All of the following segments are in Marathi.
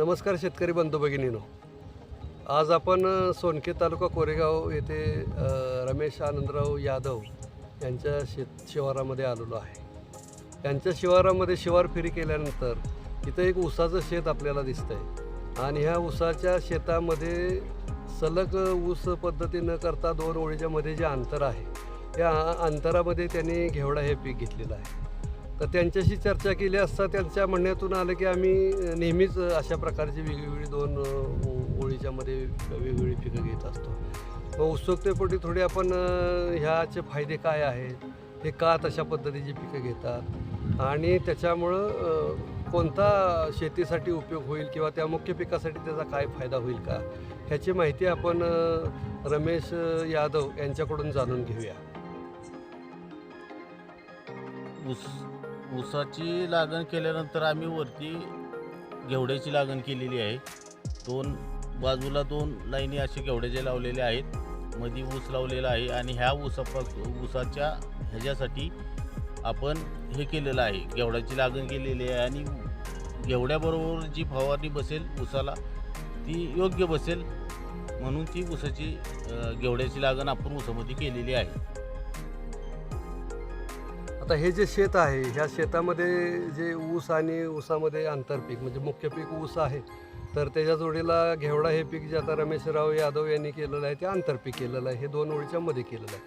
नमस्कार शेतकरी बंधू भगिनीनो. आज आपण सोनके तालुका कोरेगाव येथे रमेश आनंदराव यादव यांच्या शेत शिवारामध्ये आलेलो आहे. यांच्या शिवारामध्ये शिवार फेरी केल्यानंतर इथं एक ऊसाचं शेत आपल्याला दिसतं आहे आणि ह्या ऊसाच्या शेतामध्ये सलग ऊस पद्धती न करता दोन ओळीच्यामध्ये जे अंतर आहे त्या अंतरामध्ये त्यांनी घेवडा हे पीक घेतलेलं आहे. तर त्यांच्याशी चर्चा केली असता त्यांच्या म्हणण्यातून आलं की आम्ही नेहमीच अशा प्रकारची वेगवेगळी दोन ओळीच्यामध्ये वेगवेगळी पिकं घेत असतो. मग उत्सुकतेपोटी थोडी आपण ह्याचे फायदे काय आहेत? हे का तशा पद्धतीची पिकं घेतात? आणि त्याच्यामुळं कोणता शेतीसाठी उपयोग होईल किंवा त्या मुख्य पिकासाठी त्याचा काय फायदा होईल का? ह्याची माहिती आपण रमेश यादव यांच्याकडून जाणून घेऊया. ऊस ऊसाची लागण केल्यानंतर आम्ही वरती घेवड्याची लागण केलेली आहे. दोन बाजूला दोन लाईनी असे घेवड्याचे लावलेले आहेत. मध्ये ऊस लावलेला आहे आणि ह्या ऊसापासून ऊसाच्या ह्याच्यासाठी आपण हे केलेलं आहे. घेवड्याची लागण केलेली आहे आणि घेवड्याबरोबर जी फवारणी बसेल ऊसाला ती योग्य बसेल म्हणून ती ऊसाची घेवड्याची लागण आपण ऊसामध्ये केलेली आहे. आता हे जे शेत आहे ह्या शेतामध्ये जे ऊस आणि ऊसामध्ये आंतरपीक म्हणजे मुख्य पीक ऊस आहे तर त्याच्या जोडीला घेवडा हे पीक जे आता रमेशराव यादव यांनी केलेलं आहे ते आंतरपीक केलेलं आहे हे दोन ओळीच्या मध्ये केलेलं आहे.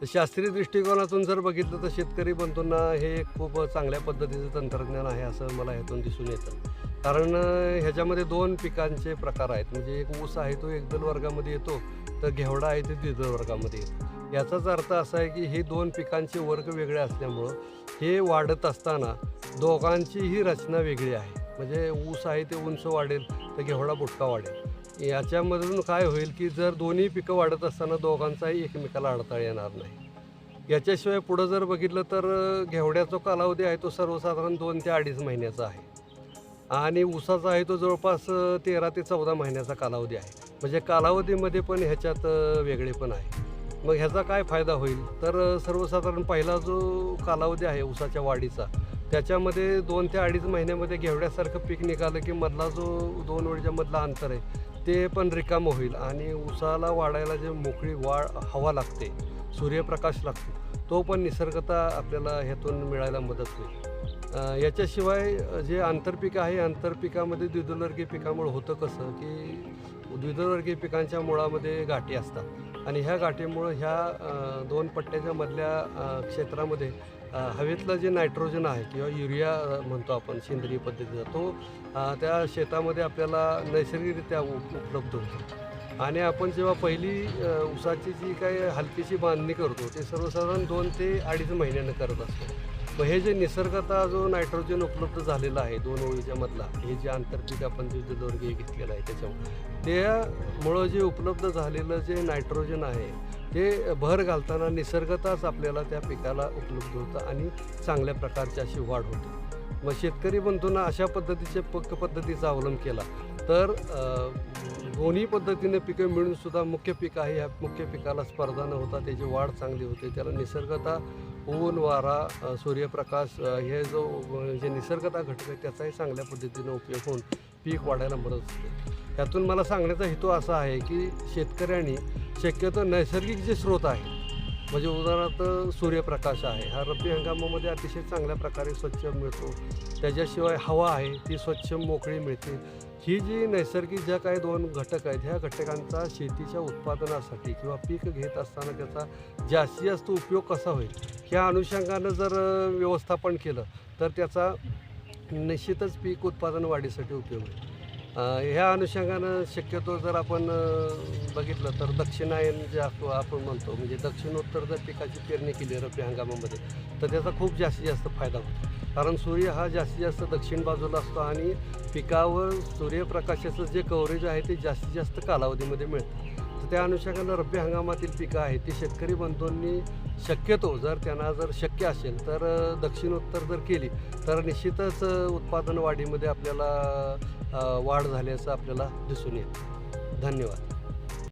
तर शास्त्रीय दृष्टिकोनातून जर बघितलं तर शेतकरी बंधूंना हे एक खूप चांगल्या पद्धतीचं तंत्रज्ञान आहे असं मला ह्यातून दिसून येतं. कारण ह्याच्यामध्ये दोन पिकांचे प्रकार आहेत. म्हणजे एक ऊस आहे तो एकदल वर्गामध्ये येतो. तर घेवडा आहे ते द्विदल वर्गामध्ये येतो. याचाच अर्थ असा आहे की हे दोन पिकांचे वर्ग वेगळे असल्यामुळं हे वाढत असताना दोघांचीही रचना वेगळी आहे. म्हणजे ऊस आहे ते उंच वाढेल तर घेवडा बुटका वाढेल. याच्यामधून काय होईल की जर दोन्ही पिकं वाढत असताना दोघांचाही एकमेकाला अडथळा येणार नाही. याच्याशिवाय पुढं जर बघितलं तर घेवड्याचा कालावधी आहे तो सर्वसाधारण दोन ते अडीच महिन्याचा आहे. आणि ऊसाचा आहे तो जवळपास तेरा ते चौदा महिन्याचा कालावधी आहे. म्हणजे कालावधीमध्ये पण ह्याच्यात वेगळे पण आहे. मग ह्याचा काय फायदा होईल? तर सर्वसाधारण पहिला जो कालावधी आहे ऊसाच्या वाढीचा त्याच्यामध्ये दोन ते अडीच महिन्यामध्ये घेवड्यासारखं पीक निघालं की मधला जो दोन वेळच्या मधला अंतर आहे ते पण रिकामं होईल. आणि ऊसाला वाढायला जे मोकळी वाढ हवा लागते सूर्यप्रकाश लागतो तो पण निसर्गता आपल्याला ह्यातून मिळायला मदत होईल. याच्याशिवाय जे आंतरपीक आहे आंतरपिकामध्ये द्विदलवर्गीय पिकामुळे होतं कसं की द्विदलवर्गीय पिकांच्या मुळामध्ये गाठी असतात. आणि ह्या गाठीमुळं ह्या दोन पट्ट्याच्या मधल्या क्षेत्रामध्ये हवेतलं जे नायट्रोजन आहे किंवा युरिया म्हणतो आपण सेंद्रिय पद्धतीचा तो त्या शेतामध्ये आपल्याला नैसर्गिकरित्या उप उपलब्ध होतो. आणि आपण जेव्हा पहिली ऊसाची जी काही हलकीची बांधणी करतो ते सर्वसाधारण दोन ते अडीच महिन्यानं करत असतो. मग हे जे निसर्गाचा जो नायट्रोजन उपलब्ध झालेला आहे दोन ओळीच्या मधला हे जे आंतरपीक आपण द्विदलवर्गीय घेतलेलं आहे त्याच्यामुळे त्यामुळं जे उपलब्ध झालेलं जे नायट्रोजन आहे ते भर घालताना निसर्गताच आपल्याला त्या पिकाला उपलब्ध होतं आणि चांगल्या प्रकारची अशी वाढ होते. मग शेतकरी बंधूंना अशा पद्धतीचे पक्क पद्धतीचा अवलंब केला तर दोन्ही पद्धतीने पिकं मिळून सुद्धा मुख्य पीक आहे. ह्या मुख्य पिकाला स्पर्धा न होता त्याची वाढ चांगली होते. त्याला निसर्गता ऊन वारा सूर्यप्रकाश हे जो जे निसर्गता घटक आहे त्याचाही चांगल्या पद्धतीने उपयोग होऊन पीक वाढायला मदत होते. त्यातून मला सांगण्याचा हेतू असा आहे की शेतकऱ्यांनी शक्यतो नैसर्गिक जे स्रोत आहे म्हणजे उदाहरणार्थ सूर्यप्रकाश आहे. हा रब्बी हंगामामध्ये अतिशय चांगल्या प्रकारे स्वच्छ मिळतो. त्याच्याशिवाय हवा आहे ती स्वच्छ मोकळी मिळते. ही जी नैसर्गिक ज्या काही दोन घटक आहेत ह्या घटकांचा शेतीच्या उत्पादनासाठी किंवा पीक घेत असताना त्याचा जास्तीत जास्त उपयोग कसा होईल ह्या अनुषंगानं जर व्यवस्थापन केलं तर त्याचा निश्चितच पीक उत्पादन वाढीसाठी उपयोग होईल. ह्या अनुषंगानं शक्यतो जर आपण बघितलं तर दक्षिणायन जे असतो आपण म्हणतो म्हणजे दक्षिणोत्तर जर पिकाची पेरणी केली रब्बी हंगामामध्ये तर त्याचा खूप जास्तीत जास्त फायदा होतो. कारण सूर्य हा जास्तीत जास्त दक्षिण बाजूला असतो आणि पिकावर सूर्यप्रकाशाचं जे कव्हरेज आहे ते जास्तीत जास्त कालावधीमध्ये मिळतं. तर त्या अनुषंगानं रब्बी हंगामातील पिकं आहेत ती शेतकरी बंधूंनी शक्यतो जर त्यांना जर शक्य असेल तर दक्षिणोत्तर जर केली तर निश्चितच उत्पादन वाढीमध्ये आपल्याला वाढ झाल्याचं आपल्याला दिसून येईल. धन्यवाद.